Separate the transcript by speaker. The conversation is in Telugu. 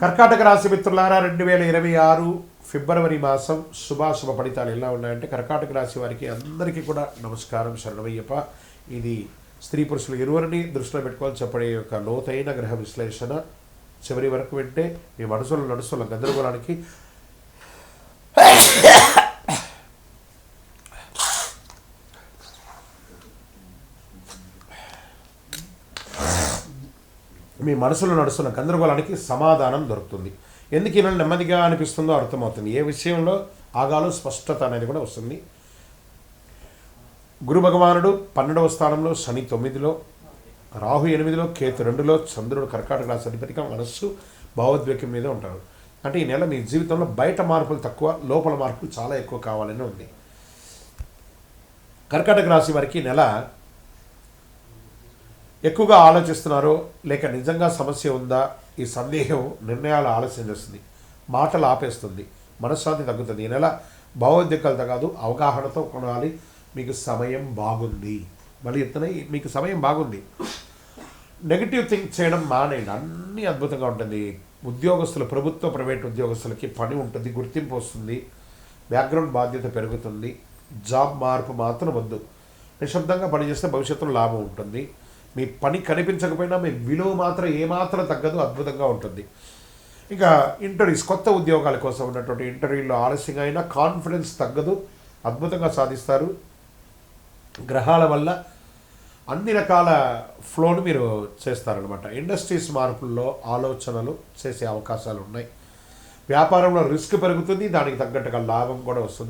Speaker 1: కర్కాటక రాశి మిత్రులారా రెండు వేల ఇరవై ఆరు ఫిబ్రవరి మాసం శుభాశుభ ఫలితాలు ఎలా ఉన్నాయంటే కర్కాటక రాశి వారికి అందరికీ కూడా నమస్కారం శరణమయ్యప్ప. ఇది స్త్రీ పురుషులు ఇరువురిని దృష్టిలో పెట్టుకోవాలి చెప్పడే యొక్క లోతైన గ్రహ విశ్లేషణ. చివరి వరకు వింటే మీ మనసులో నడుస్తున్న గందరగోళానికి మీ మనసులో నడుస్తున్న గందరగోళానికి సమాధానం దొరుకుతుంది. ఎందుకు ఇలా నెమ్మదిగా అనిపిస్తుందో అర్థమవుతుంది. ఏ విషయంలో ఆగాలో స్పష్టత అనేది కూడా వస్తుంది. గురు భగవానుడు పన్నెండవ స్థానంలో శని తొమ్మిదిలో రాహు ఎనిమిదిలో కేతు రెండులో చంద్రుడు కర్కాటక రాశి అధిపతిగా మనస్సు భావోద్వేగం మీద ఉంటాడు. అంటే ఈ నెల మీ జీవితంలో బయట మార్పులు తక్కువ లోపల మార్పులు చాలా ఎక్కువ కావాలని ఉంది. కర్కాటక రాశి వారికి నెల ఎక్కువగా ఆలోచిస్తున్నారో లేక నిజంగా సమస్య ఉందా? ఈ సందేహం నిర్ణయాలు ఆలస్యం చేస్తుంది. మాటలు ఆపేస్తుంది. మనశ్శాంతి తగ్గుతుంది. ఈ నెల భావోద్వేగాలతో కాదు అవగాహనతో కొనాలి. మీకు సమయం బాగుంది. మళ్ళీ చెప్తున్నా మీకు సమయం బాగుంది. నెగిటివ్ థింక్ చేయడం మానేయండి. అన్నీ అద్భుతంగా ఉంటుంది. ఉద్యోగస్తులు ప్రభుత్వ ప్రైవేట్ ఉద్యోగస్తులకి పని ఉంటుంది గుర్తింపు వస్తుంది బ్యాక్గ్రౌండ్ బాధ్యత పెరుగుతుంది. జాబ్ మార్పు మాత్రం వద్దు. నిశ్శబ్దంగా పనిచేస్తే భవిష్యత్తులో లాభం ఉంటుంది. మీ పని కనిపించకపోయినా మీ విలువ మాత్రం ఏమాత్రం తగ్గదు అద్భుతంగా ఉంటుంది. ఇంకా ఇంటర్వ్యూస్ కొత్త ఉద్యోగాల కోసం ఉన్నటువంటి ఇంటర్వ్యూలో ఆలస్యంగా అయినా కాన్ఫిడెన్స్ తగ్గదు అద్భుతంగా సాధిస్తారు. గ్రహాల వల్ల అన్ని రకాల ఫ్లోను మీరు చేస్తారనమాట ఇండస్ట్రీస్ మార్పుల్లో ఆలోచనలు చేసే అవకాశాలు ఉన్నాయి. వ్యాపారంలో రిస్క్ పెరుగుతుంది దానికి తగ్గట్టుగా లాభం కూడా వస్తుంది.